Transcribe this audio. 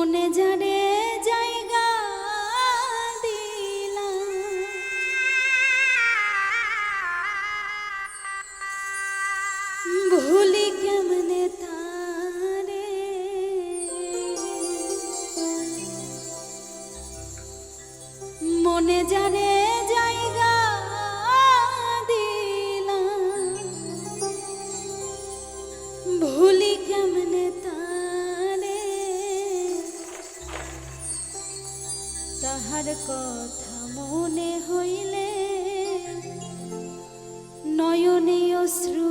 মনে জানে জায়গা দিলাম। ভুলি মনে জানে তাহার কথা মনে হইলে নয়নীয় অশ্রু